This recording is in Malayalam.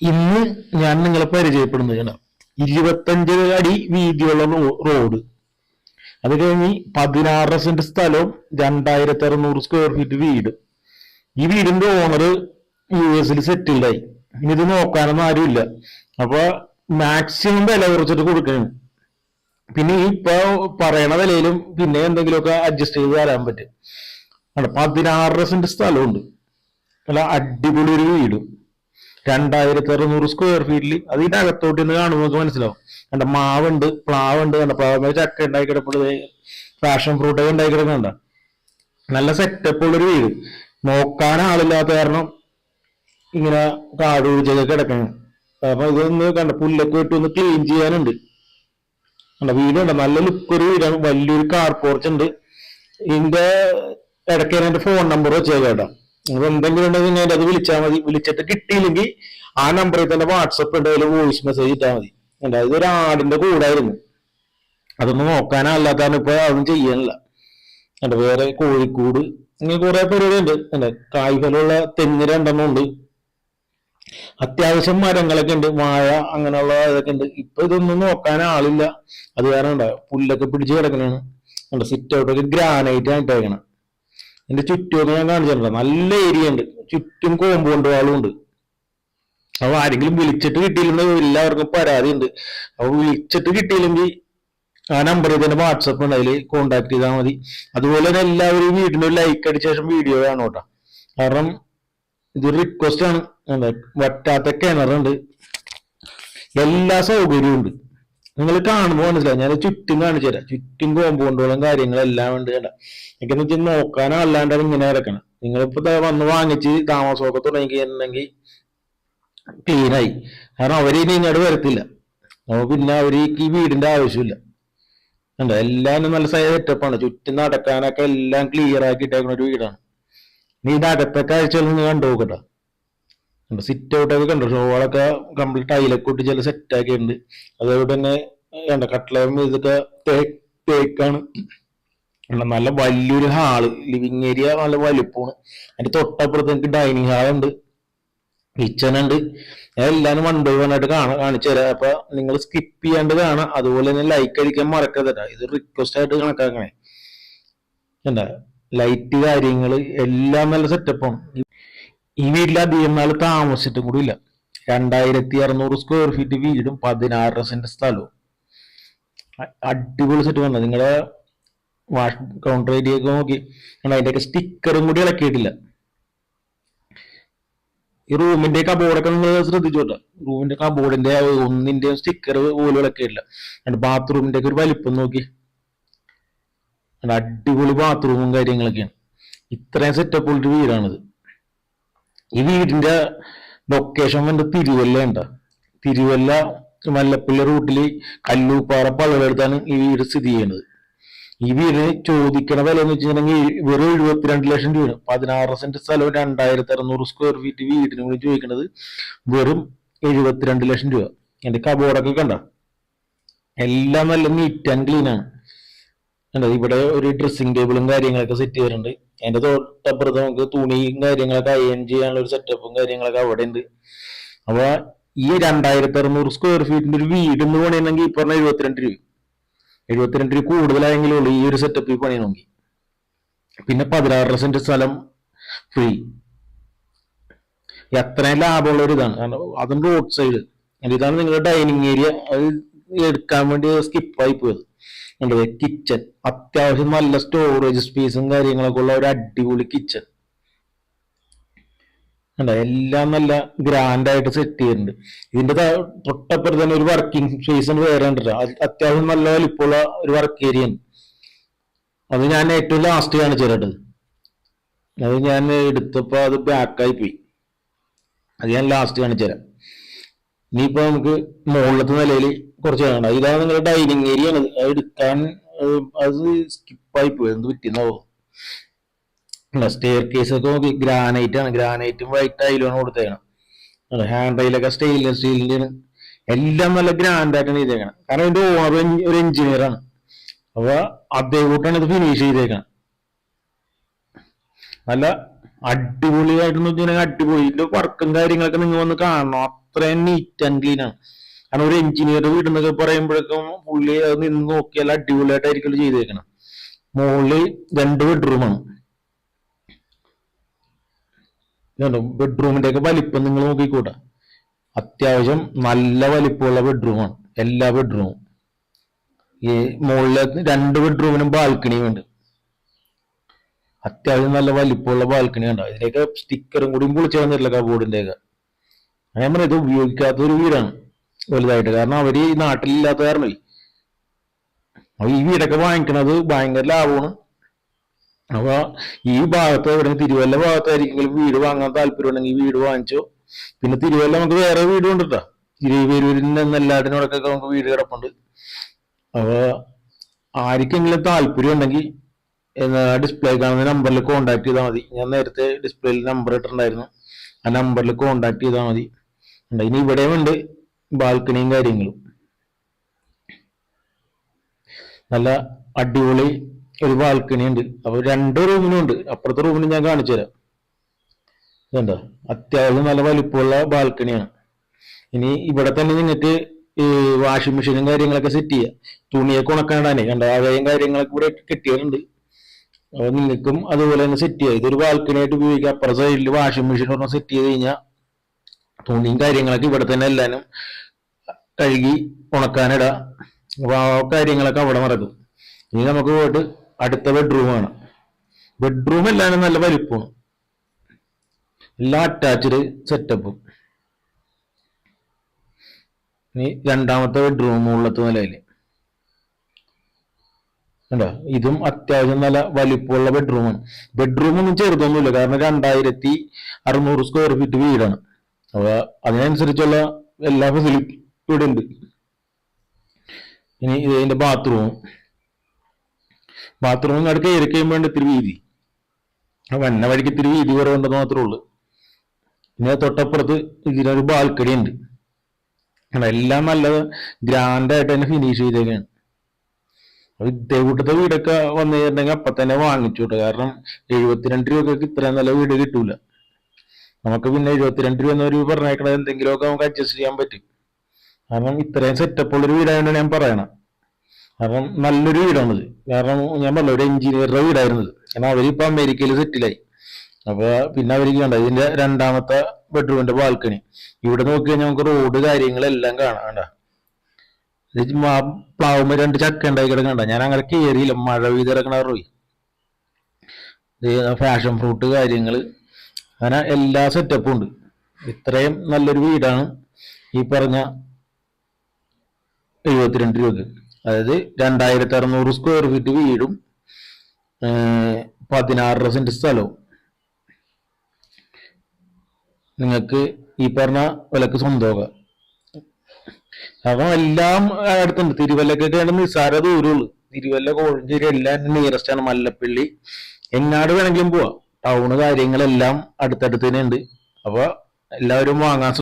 ഇന്ന് ഞാൻ നിങ്ങളെ പരിചയപ്പെടുന്നതാണ് ഇരുപത്തഞ്ച് അടി വീതിയുള്ള റോഡ്. അത് കഴിഞ്ഞ് പതിനാറ് സെന്റ് സ്ഥലവും രണ്ടായിരത്തി അറുന്നൂറ് സ്ക്വയർ ഫീറ്റ് വീട്. ഈ വീടിന്റെ ഓണർ യു എസിൽ സെറ്റിൽഡായി ഇനി ഇത് നോക്കാനൊന്നും ആരുമില്ല. അപ്പൊ മാക്സിമം വില കുറച്ചിട്ട് കൊടുക്കണം. പിന്നെ ഇപ്പൊ പറയണ വിലയിലും പിന്നെ എന്തെങ്കിലുമൊക്കെ അഡ്ജസ്റ്റ് ചെയ്ത് തരാൻ പറ്റും. പതിനാറ് സെന്റ് സ്ഥലമുണ്ട്. അല്ല അടിപൊളി ഒരു വീടും. രണ്ടായിരത്തി അറുന്നൂറ് സ്ക്വയർ ഫീറ്റിൽ അത് ഇതിന്റെ അകത്തോട്ട് നിന്ന് കാണുമ്പോൾ നമുക്ക് മനസ്സിലാവും. കണ്ട മാവുണ്ട് പ്ലാവുണ്ട് കണ്ട പ്ലാവ് ചക്ക ഉണ്ടായി കിടപ്പുള്ളത് ഫാഷൻ ഫ്രൂട്ട് ഒക്കെ ഉണ്ടായി കിടക്കണ്ട നല്ല സെറ്റപ്പ് ഉള്ളൊരു വീട്. നോക്കാൻ ആളില്ലാത്ത കാരണം ഇങ്ങനെ കാട് പിടിച്ചൊക്കെ കിടക്കണം. അപ്പൊ ഇതൊന്ന് കണ്ട പുല്ലൊക്കെ ഇട്ട് ഒന്ന് ക്ലീൻ ചെയ്യാനുണ്ട്. കണ്ട വീടുണ്ട്. നല്ല ലുക്ക് ഒരു വീടാണ്. വലിയൊരു കാർ പോർച്ച് ഉണ്ട്. ഇതിന്റെ ഇടയ്ക്ക് എന്റെ ഫോൺ നമ്പർ വെച്ചേക്കാം കേട്ടോ. നിങ്ങൾ എന്തെങ്കിലും ഉണ്ടെങ്കിൽ ഞാൻ അത് വിളിച്ചാൽ മതി. വിളിച്ചിട്ട് കിട്ടിയില്ലെങ്കിൽ ആ നമ്പറിൽ തന്നെ വാട്സപ്പ് ഉണ്ട്. അതിൽ വോയിസ് മെസ്സേജ് ഇട്ടാൽ മതി. എന്താ ഇതൊരു ആടിന്റെ കൂടായിരുന്നു. അതൊന്നും നോക്കാനല്ലാത്തതാണ് ഇപ്പൊ അതൊന്നും ചെയ്യാനില്ല. എന്താ വേറെ കോഴിക്കൂട് ഇങ്ങനെ കുറെ പരിപാടി ഉണ്ട് എന്താ കായ്ഫലമുള്ള തെങ്ങ് രണ്ടെണ്ണം ഉണ്ട്. അത്യാവശ്യം മരങ്ങളൊക്കെ ഉണ്ട്. വാഴ അങ്ങനെയുള്ള ഇതൊക്കെ ഉണ്ട്. ഇപ്പൊ ഇതൊന്നും നോക്കാൻ ആളില്ല. അത് കാരണം ഉണ്ടാവും പുല്ലൊക്കെ പിടിച്ച് കിടക്കണാണ് സിറ്റ് ഔട്ടൊക്കെ ഗ്രാനൈറ്റ് ആണ് ഇട്ടേക്കണം എന്റെ ചുറ്റുമൊക്കെ ഞാൻ കാണിച്ചിട്ടുണ്ട്? നല്ല ഏരിയ ഉണ്ട്. ചുറ്റും കോമ്പൗണ്ട് വാളും ഉണ്ട്. അപ്പൊ ആരെങ്കിലും വിളിച്ചിട്ട് കിട്ടിയില്ലെങ്കിൽ എല്ലാവർക്കും പരാതി ഉണ്ട്. അപ്പൊ വിളിച്ചിട്ട് കിട്ടിയില്ലെങ്കിൽ ആ നമ്പറിൽ തന്നെ വാട്സപ്പ് ഉണ്ട്. അതിൽ കോണ്ടാക്ട് ചെയ്താൽ മതി. അതുപോലെ തന്നെ എല്ലാവരും വീടിന് ലൈക്ക് അടിച്ച ശേഷം വീഡിയോ കാണും കേട്ടോ. കാരണം ഇത് റിക്വസ്റ്റ് ആണ്. വറ്റാത്ത കിണറുണ്ട്. എല്ലാ സൗകര്യവും ഉണ്ട്. നിങ്ങൾ കാണുമ്പോൾ മനസ്സിലാവും. ഞാൻ ചുറ്റും കാണിച്ചു തരാം. ചുറ്റും കോമ്പൗണ്ടുകളും കാര്യങ്ങളെല്ലാം ഉണ്ട് കേട്ടോ എനിക്കെന്ന് വെച്ചാൽ നോക്കാനല്ലാണ്ടാണ് ഇങ്ങനെ കിടക്കണം. നിങ്ങളിപ്പോ വന്ന് വാങ്ങിച്ച് താമസമൊക്കെ തുടങ്ങിയിട്ടുണ്ടെങ്കിൽ ക്ലീനായി കാരണം അവർ ഇനി ഇങ്ങോട്ട് വരത്തില്ല. അപ്പൊ പിന്നെ അവർക്ക് ഈ വീടിന്റെ ആവശ്യമില്ല. ഉണ്ട് എല്ലാം നല്ല സെറ്റപ്പാണ് ചുറ്റും നടക്കാനൊക്കെ എല്ലാം ക്ലിയർ ആക്കി ഇട്ടേക്കുന്ന ഒരു വീടാണ്. നീ കാഴ്ചകൾ നിങ്ങൾ കണ്ടു നോക്കട്ടോ സിറ്റ് ഔട്ടൊക്കെ കണ്ടു. ഷോകളൊക്കെ കംപ്ലീറ്റ് ടൈലൊക്കെ ഒട്ടി ചില സെറ്റ് ആക്കിയിട്ടുണ്ട്. അതേപോലെ തന്നെ വേണ്ട കട്ട്ലയും ഇതൊക്കെ തേക്കാണ്. നല്ല വലിയൊരു ഹാൾ ലിവിങ് ഏരിയ നല്ല വലുപ്പമാണ്. അതിന്റെ തൊട്ടപ്പുറത്ത് എനിക്ക് ഡൈനിങ് ഹാൾ ഉണ്ട്. കിച്ചൺ ഉണ്ട്. എല്ലാവരും വൺ ബൈ വൺ ആയിട്ട് കാണിച്ചു തരാം. അപ്പൊ നിങ്ങൾ സ്കിപ്പ് ചെയ്യാണ്ട് കാണാം. അതുപോലെ തന്നെ ലൈക്ക് അടിക്കാൻ മറക്കരുത് ഇത് റിക്വസ്റ്റ് ആയിട്ട് കണക്കാക്കണേ. എന്താ ലൈറ്റ് കാര്യങ്ങൾ എല്ലാം നല്ല സെറ്റപ്പാണ് ഈ വീട്ടിൽ അധികം നാൾ താമസിച്ചിട്ടും കൂടി ഇല്ല രണ്ടായിരത്തി അറുന്നൂറ് സ്ക്വയർ ഫീറ്റ് വീടും പതിനാറ് സെന്റ് സ്ഥലവും. അടിപൊളി സെറ്റ് വന്നത് നിങ്ങളെ വാഷ് കൗണ്ടർ ഏരിയ ഒക്കെ നോക്കി കണ്ടോ, അതിന്റെയൊക്കെ സ്റ്റിക്കറും കൂടി ഇളക്കിയിട്ടില്ല. ഈ റൂമിന്റെ കബോർഡൊക്കെ നിങ്ങൾ ശ്രദ്ധിച്ചോട്ടെ. റൂമിന്റെ കബോർഡിന്റെ ഒന്നിന്റെ സ്റ്റിക്കർ പോലും ഇളക്കിയിട്ടില്ല. അതിന്റെ ബാത്റൂമിന്റെ ഒക്കെ ഒരു വലിപ്പം നോക്കി. അടിപൊളി ബാത്റൂമും കാര്യങ്ങളൊക്കെയാണ്. ഇത്രയും സെറ്റപ്പ് ഉള്ളൊരു വീടാണിത്. ഈ വീടിന്റെ ലൊക്കേഷൻ വന്നിട്ട് തിരുവല്ല ഉണ്ട് തിരുവല്ല മല്ലപ്പള്ളി റൂട്ടിൽ കല്ലൂപ്പാറ പള്ളലെടുത്താണ് ഈ വീട് സ്ഥിതി ചെയ്യുന്നത്. ഈ വീടിന് ചോദിക്കണ വില എന്ന് വെച്ചിട്ടുണ്ടെങ്കിൽ വെറും എഴുപത്തിരണ്ട് ലക്ഷം രൂപ പതിനാറ് സെന്റ് സ്ഥലവും രണ്ടായിരത്തി അറുന്നൂറ് സ്ക്വയർ ഫീറ്റ് വീടിന് കൂടി ചോദിക്കണത് വെറും എഴുപത്തിരണ്ട് ലക്ഷം രൂപ. എന്റെ കബോർഡൊക്കെ കണ്ട? എല്ലാം നല്ല നീറ്റ് ആൻഡ് ക്ലീൻ ആണ്. കണ്ടോ ഇവിടെ ഒരു ഡ്രസ്സിംഗ് ടേബിളും കാര്യങ്ങളൊക്കെ സെറ്റ് ചെയ്തിട്ടുണ്ട്. അതിന്റെ തൊട്ടപ്പുറത്ത് നമുക്ക് തുണിയും കാര്യങ്ങളൊക്കെ അയൺ ചെയ്യാനുള്ള ഒരു സെറ്റപ്പും കാര്യങ്ങളൊക്കെ അവിടെ ഉണ്ട് അപ്പൊ ഈ രണ്ടായിരത്തി അറുന്നൂറ് സ്ക്വയർ ഫീറ്റിന്റെ ഒരു വീട് എന്ന് പണിയണമെങ്കിൽ ഈ പറഞ്ഞ എഴുപത്തിരണ്ട് രൂപ. എഴുപത്തിരണ്ട് രൂപ കൂടുതലായെങ്കിലേ ഉള്ളൂ ഈ ഒരു സെറ്റപ്പിൽ പണി നോക്കി പിന്നെ പതിനാറ് സെന്റ് സ്ഥലം ഫ്രീ എത്രയും ലാഭമുള്ള ഒരു ഇതാണ്. കാരണം അതും റോഡ് സൈഡ് ഇതാണ് നിങ്ങളുടെ ഡൈനിങ് ഏരിയ അത് എടുക്കാൻ വേണ്ടി സ്കിപ്പായി പോയത്. കണ്ടത് കിച്ചൺ അത്യാവശ്യം നല്ല സ്റ്റോറേജ് സ്പേസും കാര്യങ്ങളൊക്കെ ഉള്ള ഒരു അടിപൊളി കിച്ചൺ എല്ലാം നല്ല ഗ്രാൻഡ് ആയിട്ട് സെറ്റ് ചെയ്യുന്നുണ്ട് ഇതിന്റെ തൊട്ടപ്പുറത്ത് തന്നെ ഒരു വർക്കിംഗ് സ്പേസ് വേറെ ഉണ്ട് ട്ടോ. അത് അത്യാവശ്യം നല്ല വലിപ്പമുള്ള ഒരു വർക്ക് ഏരിയ ഉണ്ട്. അത് ഞാൻ ഏറ്റവും ലാസ്റ്റ് കാണിച്ചു തരട്ടത് അത് ഞാൻ എടുത്തപ്പോ അത് ബാക്കായി പോയി. അത് ഞാൻ ലാസ്റ്റ് കാണിച്ചു തരാം ഇനിയിപ്പോ നമുക്ക് മുകളിലത്തെ നിലയിൽ കുറച്ച് കാണാം. ഇതാണ് നിങ്ങളുടെ ഡൈനിങ് ഏരിയ ആണ്. അത് എടുക്കാൻ അത് സ്കിപ്പായി പോയി. എന്ത് പറ്റിയെന്നാവോ? സ്റ്റെയർ കേസ് ഒക്കെ നോക്കി. ഗ്രാനൈറ്റ് ആണ്. ഗ്രാനൈറ്റും വൈറ്റ് ടൈലുമാണ് കൊടുത്തേക്കണം ഹാൻഡ് റൈലൊക്കെ സ്റ്റെയിൻലെസ് സ്റ്റീലിന്റെ ആണ്. എല്ലാം നല്ല ഗ്രാൻഡ് ആയിട്ടാണ് ചെയ്തേക്കണം കാരണം ഇതിന്റെ ഓണർ ഒരു എഞ്ചിനീയർ ആണ്. അപ്പൊ കൂട്ടാണ് ഇത് ഫിനിഷ് ചെയ്തേക്കണം നല്ല അടിപൊളിയായിട്ട് അടിപൊളി ഇതിന്റെ വർക്കും കാര്യങ്ങളൊക്കെ നിങ്ങൾ വന്ന് കാണണം. അത്രയും നീറ്റ് ആൻഡ് ക്ലീൻ ആണ്. കാരണം ഒരു എഞ്ചിനീയർ വീട് എന്നൊക്കെ പറയുമ്പോഴേക്കും പുള്ളി അത് നിന്ന് നോക്കിയാൽ അടിപൊളിയായിട്ടായിരിക്കും ചെയ്തേക്കണം. മുകളിൽ രണ്ട് ബെഡ്റൂമാണ് ബെഡ്റൂമിന്റെ ഒക്കെ വലിപ്പം നിങ്ങൾ നോക്കിക്കൂട്ടാ. അത്യാവശ്യം നല്ല വലിപ്പമുള്ള ബെഡ്റൂമാണ് എല്ലാ ബെഡ്റൂമും ഈ മുകളിലെ രണ്ട് ബെഡ്റൂമിനും ബാൽക്കണിയും ഉണ്ട്. അത്യാവശ്യം നല്ല വലിപ്പമുള്ള ബാൽക്കണി ഉണ്ട്? ഇതിലേക്ക് സ്റ്റിക്കറും കൂടി പൊളിച്ചു വന്നിട്ടില്ല കബോർഡിന്റെ ഒക്കെ ഞാൻ ഇത് ഉപയോഗിക്കാത്ത ഒരു വീടാണ്. വലുതായിട്ട്. കാരണം അവർ ഈ നാട്ടിലില്ലാത്ത കാരണമേ. അപ്പൊ ഈ വീടൊക്കെ വാങ്ങിക്കണത് ഭയങ്കര ലാഭമാണ്. അപ്പൊ ഈ ഭാഗത്ത് എവിടെ തിരുവല്ല ഭാഗത്തായിരിക്കും വീട് വാങ്ങാൻ താല്പര്യം ഉണ്ടെങ്കിൽ വീട് വാങ്ങിച്ചോ. പിന്നെ തിരുവല്ല നമുക്ക് വേറെ വീട് കൊണ്ടിട്ടാ തിരുവരൂരിൽ എല്ലാത്തിനോടൊക്കെ നമുക്ക് വീട് കിടപ്പുണ്ട്. അപ്പൊ ആർക്കെങ്കിലും താല്പര്യം ഉണ്ടെങ്കിൽ ഡിസ്പ്ലേ കാണുന്ന നമ്പറിൽ കോണ്ടാക്ട് ചെയ്താൽ മതി. ഞാൻ നേരത്തെ ഡിസ്പ്ലേയിൽ നമ്പർ ഇട്ടിട്ടുണ്ടായിരുന്നു. ആ നമ്പറിൽ കോണ്ടാക്ട് ചെയ്താൽ മതി. ഇനി ഇവിടെയുമുണ്ട് ബാൽക്കണിയും കാര്യങ്ങളും. നല്ല അടിപൊളി ഒരു ബാൽക്കണി ഉണ്ട്. അപ്പൊ രണ്ട് റൂമിനും ഉണ്ട്. അപ്പുറത്തെ റൂമിന് ഞാൻ കാണിച്ചു തരാം. ഇതുണ്ടോ? അത്യാവശ്യം നല്ല വലിപ്പമുള്ള ബാൽക്കണിയാണ്. ഇനി ഇവിടെ തന്നെ നിങ്ങൾക്ക് ഈ വാഷിംഗ് മെഷീനും കാര്യങ്ങളൊക്കെ സെറ്റ് ചെയ്യാം. തുണിയൊക്കെ ഉണക്കാനാണേ. കണ്ട? അവയും കാര്യങ്ങളൊക്കെ ഇവിടെ കെട്ടിയിട്ടുണ്ട് അപ്പൊ നിങ്ങൾക്കും അതുപോലെ തന്നെ സെറ്റ് ചെയ്യാം. ഇതൊരു ബാൽക്കണി ആയിട്ട് ഉപയോഗിക്കാം. അപ്പുറ സൈഡിൽ വാഷിംഗ് മെഷീൻ ഒരെണ്ണം സെറ്റ് ചെയ്ത് കഴിഞ്ഞാൽ തുണിയും കാര്യങ്ങളൊക്കെ ഇവിടെ തന്നെ എല്ലാനും കഴുകി ഉണക്കാനിടാം. അപ്പൊ ആ കാര്യങ്ങളൊക്കെ അവിടെ നടക്കും. ഇനി നമുക്ക് പോയിട്ട് അടുത്ത ബെഡ്റൂമാണ് ബെഡ്റൂം എല്ലാനും നല്ല വലിപ്പമാണ്. എല്ലാ അറ്റാച്ച്ഡ് സെറ്റപ്പും ഇനി രണ്ടാമത്തെ ബെഡ്റൂം മുകളിലത്തെ നിലയിൽ കണ്ടോ? ഇതും അത്യാവശ്യം നല്ല വലിപ്പമുള്ള ബെഡ്റൂമാണ് ബെഡ്റൂം ഒന്നും ചെറുതൊന്നുമില്ല. കാരണം രണ്ടായിരത്തി അറുന്നൂറ് സ്ക്വയർ ഫീറ്റ് വീടാണ്. അപ്പൊ അതിനനുസരിച്ചുള്ള എല്ലാ ഫെസിലിറ്റി ഇവിടെ ഉണ്ട് ഇനി ഇതിന്റെ ബാത്റൂം ബാത്റൂം അടുത്ത് കയറി കഴിയുമ്പോൾ ഇത്തിരി വീതി. വന്ന വഴിക്ക് ഇത്തിരി വീതി കുറവുണ്ടെന്ന് മാത്രമേ ഉള്ളൂ. പിന്നെ തൊട്ടപ്പുറത്ത് ഇതിനൊരു ബാൽക്കണി ഉണ്ട്. എല്ലാം നല്ല ഗ്രാൻഡ് ആയിട്ട് തന്നെ ഫിനിഷ് ചെയ്തേക്കാണ്. ഇതേകൂട്ടത്തെ വീടൊക്കെ വന്നു കഴിഞ്ഞിട്ടുണ്ടെങ്കിൽ അപ്പൊ തന്നെ വാങ്ങിച്ചു കേട്ടോ കാരണം എഴുപത്തിരണ്ട് രൂപക്കൊക്കെ ഇത്രയും നല്ല വീട് കിട്ടൂല. നമുക്ക് പിന്നെ എഴുപത്തിരണ്ട് രൂപ എന്നൊരു പറഞ്ഞേക്കണത് എന്തെങ്കിലുമൊക്കെ നമുക്ക് അഡ്ജസ്റ്റ് ചെയ്യാൻ പറ്റും. കാരണം ഇത്രയും സെറ്റപ്പ് ഉള്ളൊരു വീടായതുകൊണ്ട് ഞാൻ പറയണം. കാരണം നല്ലൊരു വീടാണിത് കാരണം ഞാൻ പറഞ്ഞ ഒരു എഞ്ചിനീയറുടെ വീടായിരുന്നത് കാരണം അവരിപ്പോ അമേരിക്കയിൽ സെറ്റിലായി അപ്പോൾ പിന്നെ അവർക്ക് കണ്ട ഇതിന്റെ രണ്ടാമത്തെ ബെഡ്റൂമിന്റെ ബാൽക്കണി ഇവിടെ നോക്കി കഴിഞ്ഞാൽ നമുക്ക് റോഡ് കാര്യങ്ങളെല്ലാം കാണാം കണ്ട? പ്ലാവുമ്പോ രണ്ട് ചക്ക ഉണ്ടായി കിടക്കണ്ട ഞാൻ അങ്ങനെ കയറിയില്ല മഴ പെയ്ത് റോയി. ഫാഷൻ ഫ്രൂട്ട് കാര്യങ്ങൾ അങ്ങനെ എല്ലാ സെറ്റപ്പും ഉണ്ട്. ഇത്രയും നല്ലൊരു വീടാണ് ഈ പറഞ്ഞ എഴുപത്തിരണ്ട് രൂപക്ക്. അതായത് രണ്ടായിരത്തി അറുന്നൂറ് സ്ക്വയർ ഫീറ്റ് വീടും പതിനാറര സെന്റ് സ്ഥലവും. നിങ്ങൾക്ക് ഈ പറഞ്ഞ വിലക്ക് സ്വന്തമാകാം അപ്പം എല്ലാം അടുത്തുണ്ട്. തിരുവല്ലക്കൊക്കെ ആണ് നിസ്സാര ദൂരമുള്ളൂ. തിരുവല്ല കോഴഞ്ചേരി എല്ലാം നിയറസ്റ്റ് ആണ്. മല്ലപ്പള്ളി. എങ്ങാട് വേണമെങ്കിലും പോവാം. ടൗണ് കാര്യങ്ങളെല്ലാം അടുത്തടുത്ത് തന്നെ ഉണ്ട് അപ്പൊ എല്ലാവരും വാങ്ങാൻ